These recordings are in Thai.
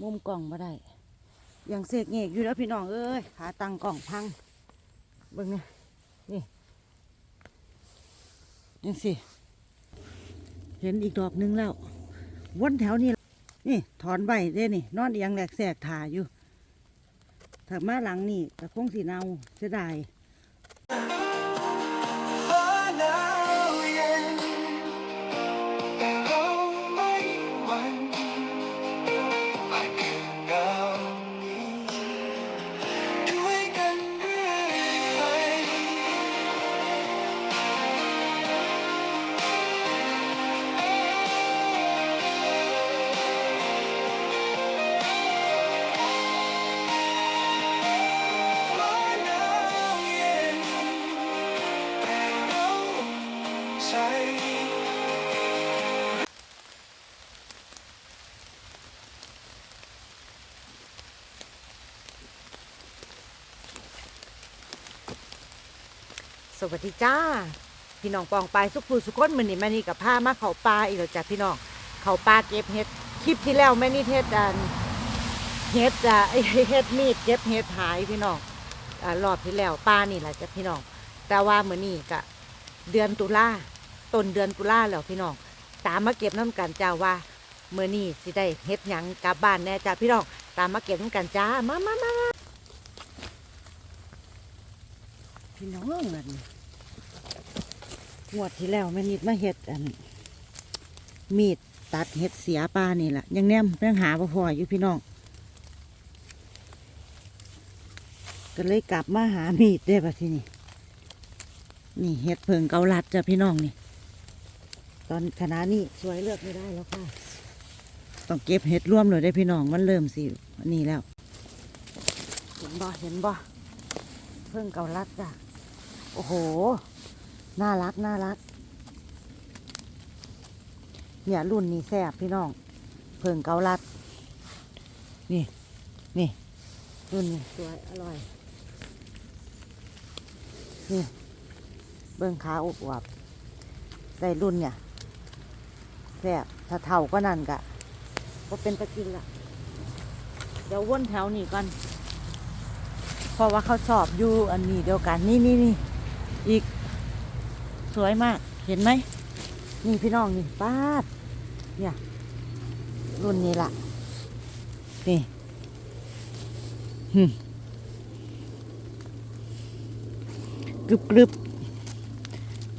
มุมกล่องมาได้ยังเสกเงกอยู่แล้วพี่น้องเอ้ยขาตังกล่องพังเบิ่งเนี่ยนี่ยังสิเห็นอีกดอกหนึงแล้ววนแถวนี้นี่ถอนใบเด้นี่ นอนเอียงแหลกแสกถ่าอยู่ถ้ามาหลังนี่ก็คงสีเนาเสียดาย สวัสดีจ้า พี่น้องปองไปายสุขผู้สุขคนมือนี่แม่นี่กับผ้ามาเขาปลาอีกแล้วจ้ะพี่น้องเขาปลาเก็บเห็ดคลิปที่แล้วแม่นี่เทศอันเห็ดอะไอเห็ดมีดเก็บเห็ดหายพี่น้องอ่ารอบที่แล้วปลานี่แหละจ้ะพี่น้องแต่ว่ามือนี่กะเดือนตุลาต้นเดือนตุลาแล้วพี่น้องตามมาเก็บน้ำกันจ้าว่าเมื่อนี่สิได้เฮ็ดหยังกลับบ้านแน่จ้าพี่น้องตามมาเก็บน้ำกันจ้ามามามามา พี่น้องเงินงวดที่แล้วแม่นิดมาเฮ็ดอัน มีดตัดเฮ็ดเสียปลานี่แหละยังแนมยังหาบ่พออยู่พี่น้องก็เลยกลับมาหามีดได้ปะที่นี่นี่เฮ็ดเพิงเกาลัดจ้ะพี่น้องนี่ ตอนขณะนี้สวยเลือกไม่ได้แล้วค่ะ ต้องเก็บเห็ดร่วมเลยได้พี่น้องมันเริ่มสิอันนี้แล้ว เห็นบ่เห็นบ่เพิ่งเกาลัดจ้ะ โอ้โห น่ารัก น่ารัก เนี่ยรุ่นนี้แซ่บพี่น้อง เพิ่งเกาลัด นี่ นี่ รุ่นนี้สวย อร่อย นี่ เบิ่งขาอวบๆได้รุ่นเนี่ยแซ่บถ้าเท่าก็นั่นกะก็เป็นตะกินละเดี๋ยววนแถวนี้ก่อนเพราะว่าเขาชอบอยู่อันนี้เดียวกันนี่นี่นี่ อีก สวยมากเห็นไหมนี่พี่น้องนี่ป้าดเนี่ยรุ่นนี้ละนี่หึกรึบกรึบ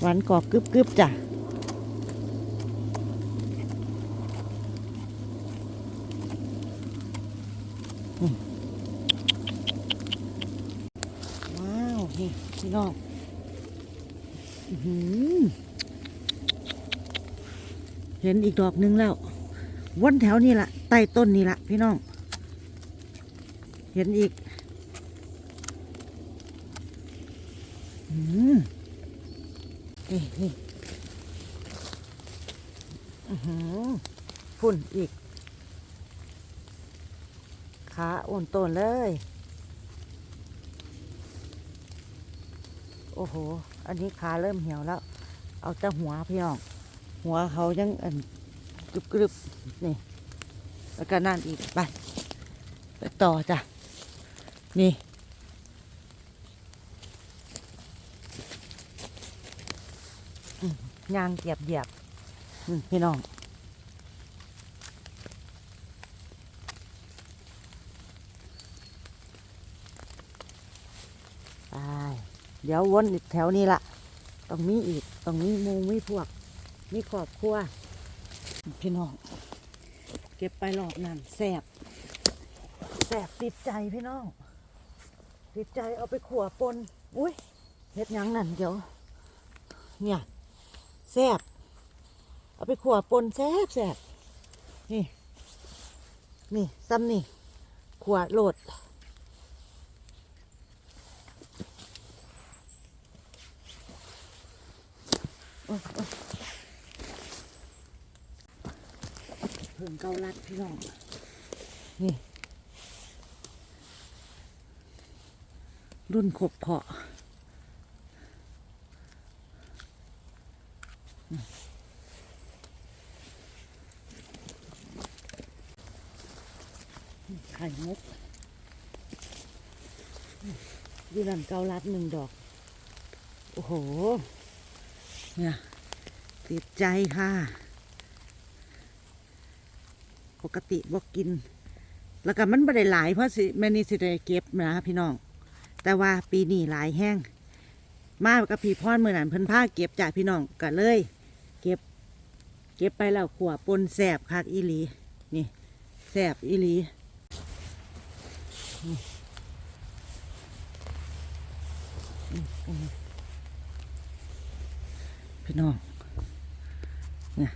หวานกรอบกรึบกรึบจ้ะว้าว นี่ พี่น้อง เห็นอีกดอกหนึงแล้ววนแถวนี่ละใต้ต้นนี่ละพี่น้อง เห็นอีกอืมนี่นี่อื้อหือพุ่นอีก ขาอ้วนต้นเลย อ้โห อันนี้ขาเริ่มเหี่ยวแล้ว เอาแต่หัวพี่น้อง หัวเขายังอันกรึบกรึบนี่ แล้วก็นั่นอีกไปไปต่อจ้ะ นี่ยางเหยียบเหยียบพี่น้อง ไป เดี๋ยววนแถวนี้ละต้องมีอีกต้องมีมูมีพวก มีครอบครัวพี่น้อง เก็บไปหลอกนั่นแสบแสบติดใจพี่น้อง ติดใจเอาไปขัวปน อุ้ยเฮ็ดยังนั่นเดี๋ยว เนี่ยแสบเอาไปขัวปนแสบแสบนี่ นี่ซ้ำนี่ขัวโหลด เพิ่งเกาลัดพี่น้อง นี่ รุ่นขบเพาะไข่มุกดูนั่นเกาลัดหนึ่งดอก โอ้โห เนี่ยติดใจค่ะ ปกติบอกกิน แล้วก็มันไม่ได้หลายเพราะสิแม่นี่สิได้เก็บนะพี่น้อง แต่ว่าปีนี้หลายแห้ง มากับพี่พรเมื่อนั้นเพิ่นพาเก็บจากพี่น้องก็เลย เก็บ เก็บไปแล้วขัวปนแสบคักอีหลี นี่แสบอีหลีอืมอืม พี่น้องเนี่ย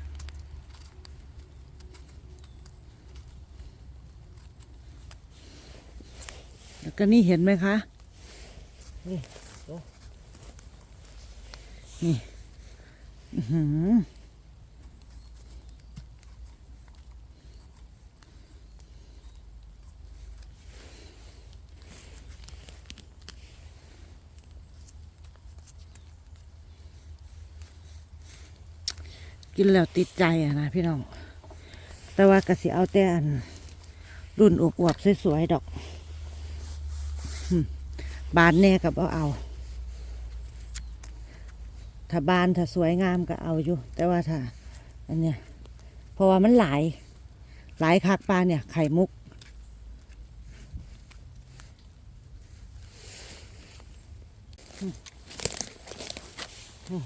แล้วก็นี่เห็นไหมคะ นี่ดูนี่ อื้อหือ กินแล้วติดใจอะนะพี่น้อง แต่ว่ากะสิเอาแต่อัน รุ่นอวบๆสวยๆดอกบานแน่กับเอาเอาถ้าบานถ้าสวยงามก็เอาอยู่ แต่ว่าถ้าอันเนี้ยเพราะว่ามันหลาย หลายคักปลาเนี่ย ไข่มุก อืม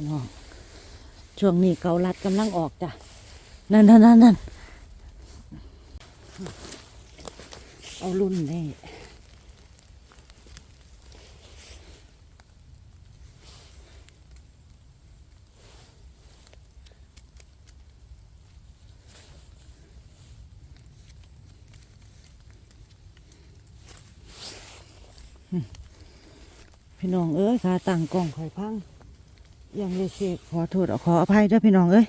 พี่น้อง ช่วงนี้เกาลัดกำลังออกจ้ะ นั่นนั่นนั่นนั่นเอารุ่นนี่พี่น้องเอ้ยขาต่างกล่องคอยพัง ยังเลยเชขอโทษขออภัยด้วยพี่น้องเอ้ย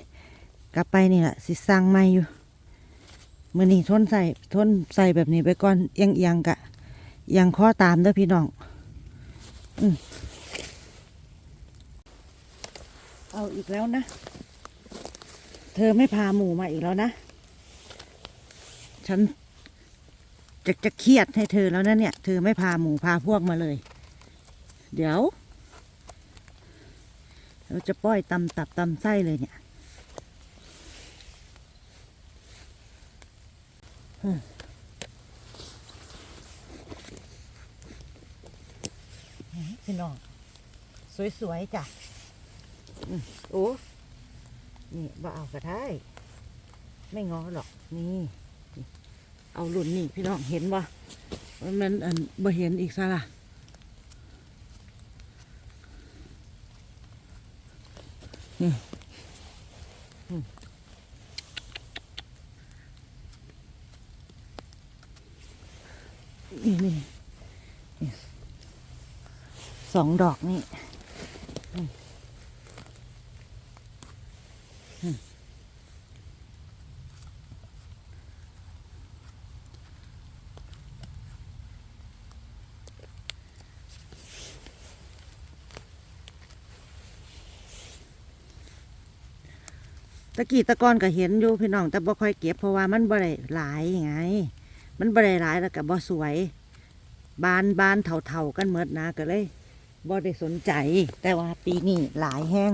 กลับไปนี่แหละสิสั่งไม่อยู่มือนี้ทนใส่ทนใส่แบบนี้ไปก่อนเอียงเอียงๆกะยังข้อตามเด้อพี่น้องอืมเอาอีกแล้วนะ เธอไม่พาหมูมาอีกแล้วนะ ฉันจะจะเครียดให้เธอแล้วนะเนี่ย เธอไม่พาหมูพาพวกมาเลย เดี๋ยว เราจะป้อยตำตับตำไส้เลยเนี่ยอืมพี่น้อง สวย ๆ จ้ะอืมโอ้นี่บ่เอาก็ได้ ไม่งอหรอก นี่ เอาหลุนนี่ พี่น้องเห็นบ่ว่ามันอันบ่เห็นอีกซะล่ะ นี่นี่สองดอกนี่ อืมะกี้ตะกอนก็เห็นอยู่พี่น้องแต่บ่ค่อยเก็บเพราะว่ามันบ่ได้หลายไง มันบ่ได้หลายแล้วก็บ่สวย บานบานเท่าๆกันเมดนะก็เลยบ่ได้สนใจ แต่ว่าปีนี้หลายแห้ง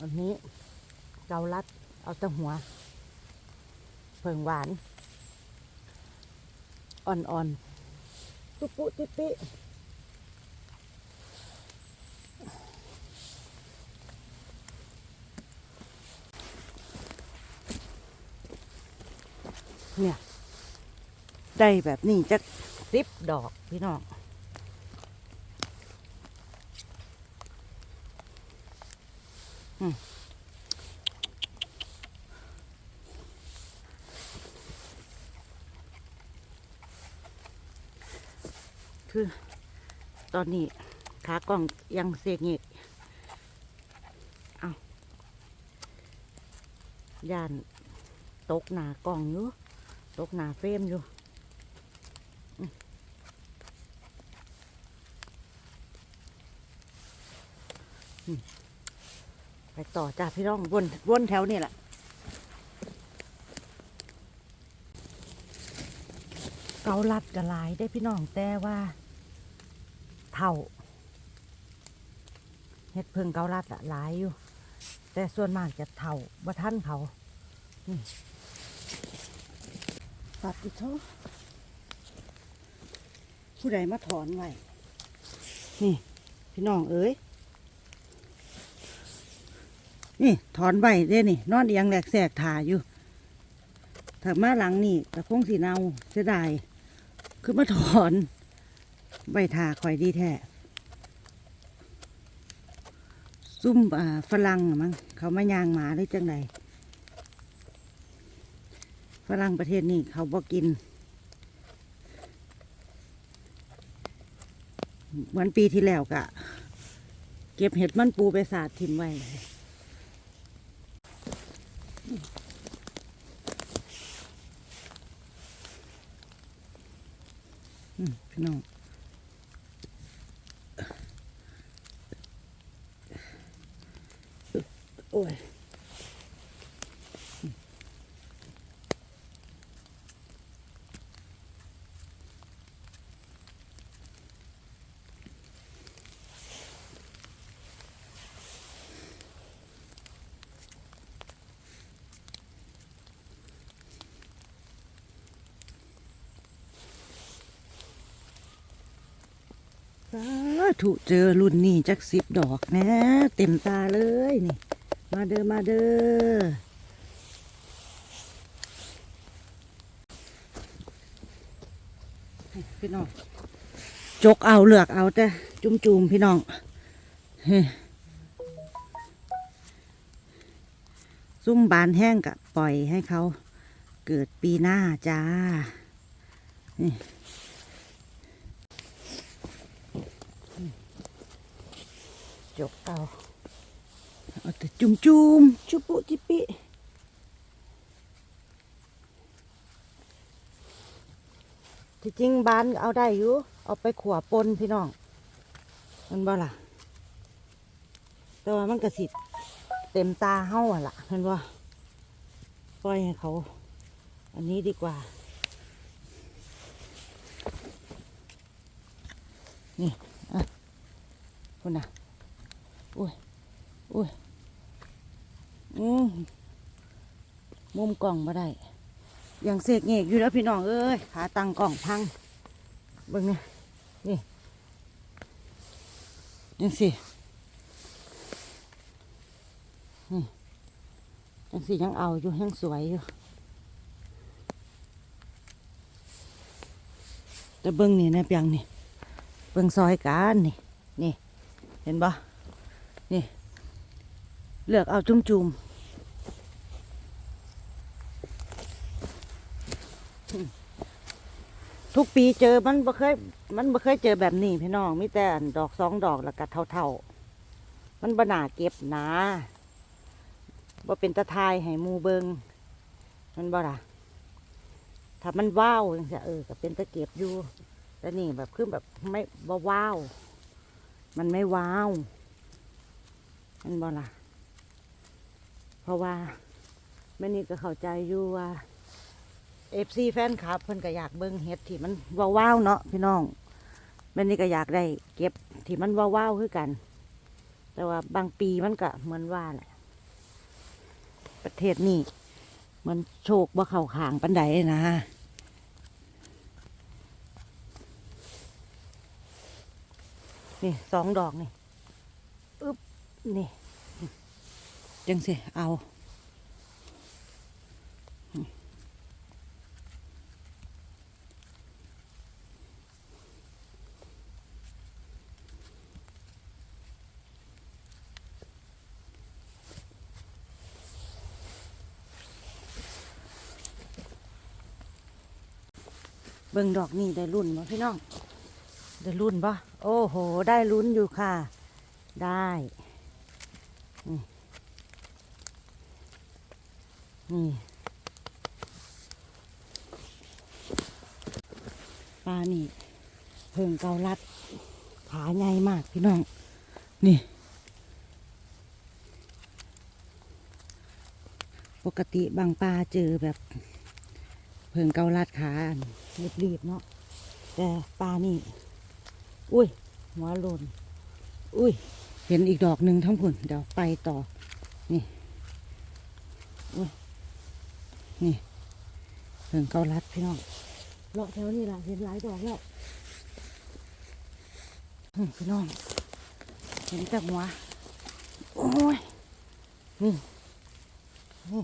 อันนี้เกาลัดเอาต่หัวเผิงหวาน อ่อนๆ ตุ๊ปุติปิเนี่ย ได้แบบนี้จะสิบดอกพี่น้องอืม คือ ตอนนี้ขากล่องยังเสกเงกเอาย่านตกหนากล่องอยู่ตกหนาเฟรมอยู่ไปต่อจ้าพี่น้องวนวนแถวนี่แหละ เกาลัดกระลายได้พี่น้องแต่ว่าเท่าเฮ็ดเพิงเกาลัดอะหลายอยู่ แต่ส่วนมากจะเท่าบ่ท่านเขาตัดอีกเถอผู้ใดมาถอนไว้นี่ พี่น้องเอ้ยนี่ถอนใบเด้นี่ นอนเอียงแหลกแสกถ่าอยู่ถ้ามาหลังนี่ก็คงสีเนาเสียดาย คือมาถอนใบถ่าข่อยดีแท้ซุ่มฝรั่งมั้งเขามายางหมาหรือจังไดฝรั่งประเทศนี้เขาบอกกิน เหมือนปีที่แล้วกะ เก็บเห็ดมันปูไปสาดถิ่มไว้ อืม พี่น้องโอ้ยสา ธุเจอรุ่นนี้จักสิบดอกนะเต็มตาเลยนี่ มาเด้อมาเด้อพี่น้องจกเอาเลือกเอาแต่จุ่มจุมๆพี่น้องเฮ้ซุ่มบานแห้งกะปล่อยให้เขาเกิดปีหน้าจ้า นี่จกเอาเอาแต่จุ่มจุมๆชุปุจิปิที่จริงบานเอาได้อยู่ เอาไปขวปนพี่น้อง มันบ่ล่ะ แต่ว่ามันกระสิเต็มตาเฮ้าอะล่ะเห็นว่าปล่อยให้เขา อันนี้ดีกว่า นี่อะคุณน่ะ อุ้ยอุ้ยอืมมุมกล่องมาได้อย่างเสกเงกอยู่แล้วพี่น้องเอ้ยขาตังกล่องพังเบิ่งเนี่ยนี่ยังสินี่ยังสิยังเอาอยู่ยังสวยอยู่แต่เบิ่งนี่นะเปียงนี่เบิ่งซอยกันนี่นี่ เห็นปะ เลือกเอาจุ่มจุมทุกปีเจอมันบ่เคย มันบ่เคยเจอแบบนี้พี่น้องมีแต่อันดอกสองดอกแล้วก็เท่าๆ มันบนาเก็บหนาบ่เป็นตะทายให้มูเบิงมันบ่ล่ะถ้ามันว้าวจังซี่เออก็เป็นตะเก็บอยู่แต่นี่แบบคือแบบไม่บ่ว้าว มันไม่ว้าว มันบ่ล่ะ ราะว่าแม่นี่ก็เข้าใจอยู่ว่าเอฟซีแฟนคลับเพิ่นก็อยากเบิ่งเห็ดที่มันว้าวๆเนาะพี่น้องแม่นี่ก็อยากได้ เก็บที่มันว้าวๆคือกัน แต่ว่าบางปีมันก็เหมือนว่าแหละประเทศนี้มันโชคบ่เข้าขางปันใดนะนี่สองดอกนี่อึ๊บนี่ จังสิเอาเบิ่งดอกนี่ได้รุ่นมาพี่น้อง ได้ลุ้นปะโอ้โห ได้ลุ้นอยู่ค่ะ ได้ นี่ปลานี่เพิ่งเกาลัด ขาใหญ่มากพี่น้อง นี่ ปกติบางปลาเจอแบบ เพิ่งเกาลัดขารีบๆเนาะแต่ปลานี่ อุ้ย หัวโลนอุ้ย เห็นอีกดอกหนึ่งทั้งผุนเดี๋ยวไปต่อ นี่ อุ้ย นี่เพิ่งเกาลัดพี่น้องเลาะแถวนี้ล่ะเห็นหลายดอกแล้วอืมพี่น้องเห็นแต่หัวโอ้ยนี่นี่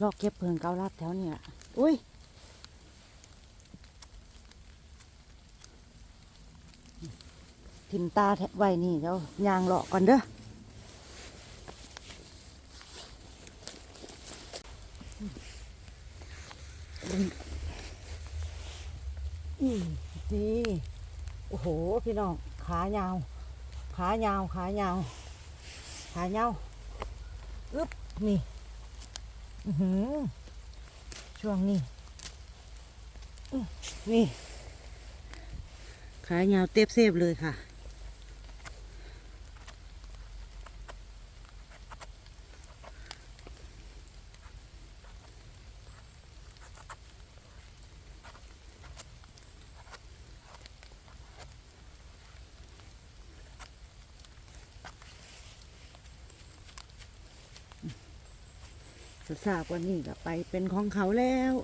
ลอกเก็บเพิงเกาลัดแถวนี้ล่ะอุ้ยทิมตาไว้นี่เดี๋ยวยางเลาะก่อนเด้ออืม นี่โอ้โหพี่น้องขายาว ขายาวขายาวขายาวอึ๊บนี่หือช่วงนี้นี่ขายาวเต็บเซฟเลยค่ะ ทราบว่านี่ก็ไปเป็นของเขาแล้ว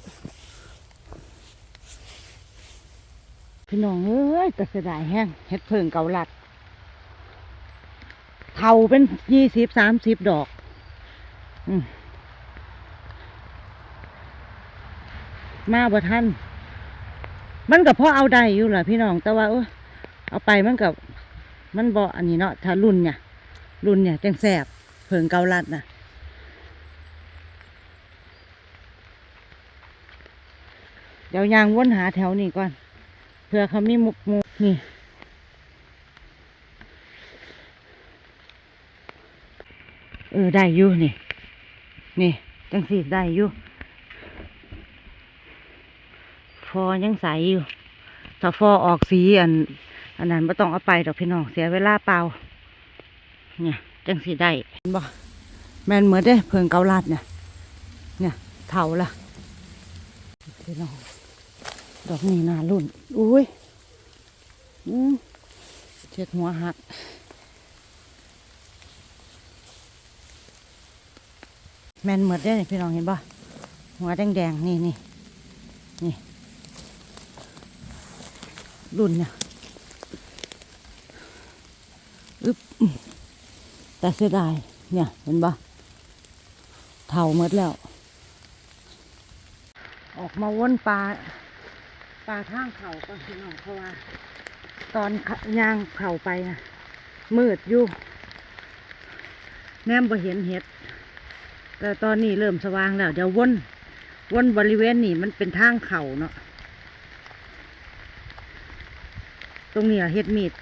พี่น้องเอ้ยแต่เสียดายแห้งเฮ็ดเพิงเกาลัดเท่าเป็นยี่สิบสามสิบดอก อืมมาบ่ทันมันกับพ่อเอาได้อยู่ล่ะพี่น้อง แต่ว่าเอ้ยเอาไปมันกับมันบ่อันนี้เนาะถ้ารุ่นเนี่ย รุ่นเนี่ยจังแสบเพิงเกาลัดนะ เดี๋ยวยางวนหาแถวนี้ก่อนเพื่อเขามีมุกมุกนี่เออได้อยู่นี่ นี่จังสีได้อยู่ฟอยังใสอยู่ถ้าฟอออกสีอัน อันนั้นไม่ต้องเอาไปดอกพี่น้องเสียเวลาเปล่า เนี่ยจังสีได้บ่แมนเหมือนเด้เพิงเกาลัดเนี่ย เนี่ยเท่าละพี่น้อง ดอกนี้น่ารุ่น อุ้ยอืมเช็ดหัวหัก แมนเหมือดได้อนี่พี่น้องเห็นป่ะหัวแดงๆ นี่นี่นี่ รุ่นเนี่ยอึ๊บแต่เสียดาย เนี่ย เห็นป่ะเท่าหมดแล้ว ออกมาวนปลา ปลาทางเขาก็พี่น้องเพราะว่า ตอนย่างเข่าไปนะมืดอยู่แนมบ่เห็นเห็ด แต่ตอนนี้เริ่มสว่างแล้ว เดี๋ยววนวนบริเวณนี้มันเป็นทางเขาเนาะตรงนี้อะเห็ดมีด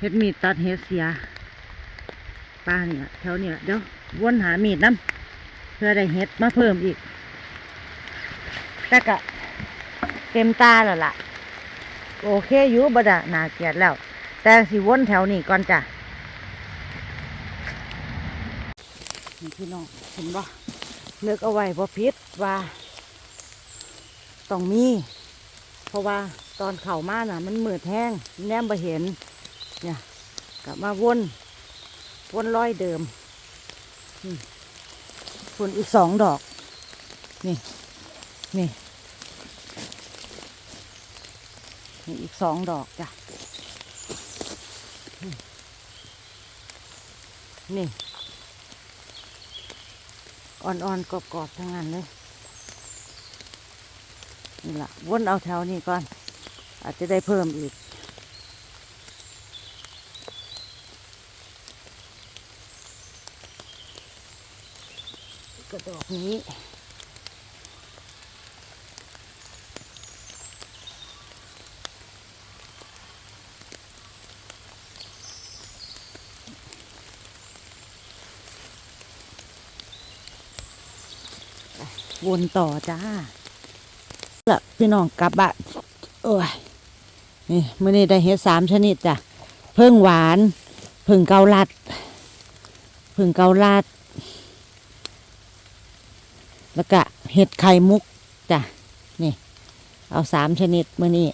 เห็ดมีดตัดเห็ดเสียปลาเนี่ยแถวเนี่ยเดี๋ยววนหามีดน้ำเพื่อได้เห็ดมาเพิ่มอีกแต่กะ เต็มตาแล้วล่ะ โอเคอยู่บดะนาเกียดแล้ว แต่สิวนแถวนี้ก่อนจ้ะนี่พี่น้องเห็นบ่เลือกเอาไว้บ่พิษว่าต้องมี เพราะว่าตอนเข่ามาน่ะ มันมืดแห้งแนมบ่เห็น เนี่ยกลับมาวนวนร้อยเดิมอืมฝุ่นอีกสองดอก นี่ นี่ นี่อีกสองดอกจ้ะ นี่ อ่อนๆกรอบๆทั้งนั้นเลย นี่ละวนเอาแถวนี้ก่อน อาจจะได้เพิ่มอีกกระดอกนี้ วนต่อจ้าละพี่น้องกลับบ้านโอ้ยนี่มื่อนี้ได้เห็ดสามชนิดจ้ะเพิ่งหวานเพิ่งเกาลัดเพิ่งเกาลัด แล้วก็เห็ดไข่มุกจ้ะนี่ เอาสามชนิดมื่อนี้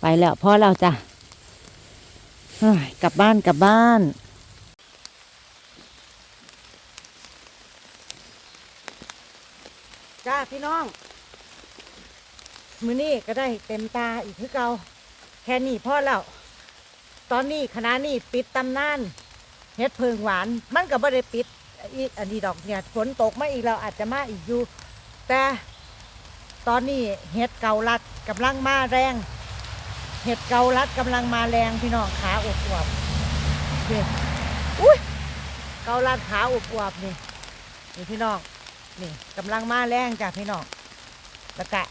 ไปแล้วพอแล้วจ้ะกลับบ้านกลับบ้าน จ้า พี่น้อง มือนี้ก็ได้เต็มตาอีกคือเกาแค่นี้พอแล้ว ตอนนี้คณะนี้ปิดตำนานเฮ็ดเพิงหวาน มันก็บ่ได้ปิดอีกอันนี้ดอกเนี่ยฝนตกมาอีกแล้วอาจจะมาอีกอยู่ แต่ตอนนี้เฮ็ดเกาลัดกำลังมาแรง เห็ดเกาลัดกำลังมาแรงพี่น้องขาอวบๆนี่อุ้ยเกาลัดขาอวบๆนี่นี่พี่น้อง นี่กำลังมาแรงจ้ะพี่น้องแล้วก็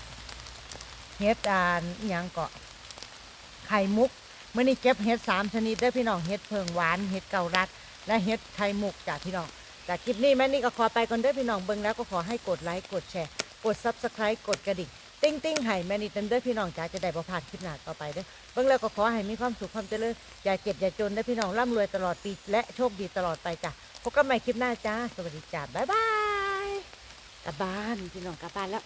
เห็ดอ่านอหย่างเกาะไข่มุกเมื่อนี้เก็บเห็ดสามชนิดได้พี่น้องเห็ดเพิงหวานเห็ดเกาลัด และเห็ดไข่มุกจ้ะพี่น้องจากคลิปนี้แม่นี่ก็ขอไปก่อนเด้อพี่น้องเบิ่งแล้วก็ขอให้กดไลค์กดแชร์กดซับสไครต์กดกระดิ่งติ้งติ้งให้แม่นี่เด้อพี่น้องจ๋าจะได้บ่พลาดคลิปหน้าต่อไปเด้อเบิ่งแล้วก็ขอให้มีความสุขความเจริญอย่าเจ็บอย่าจนเด้อพี่น้องร่ำรวยตลอดปีและโชคดีตลอดไปจ้ะพบกันใหม่คลิปหน้าจ้าสวัสดีจ้าบ๊ายบาย กลับบ้านพี่น้องกลับบ้านแล้ว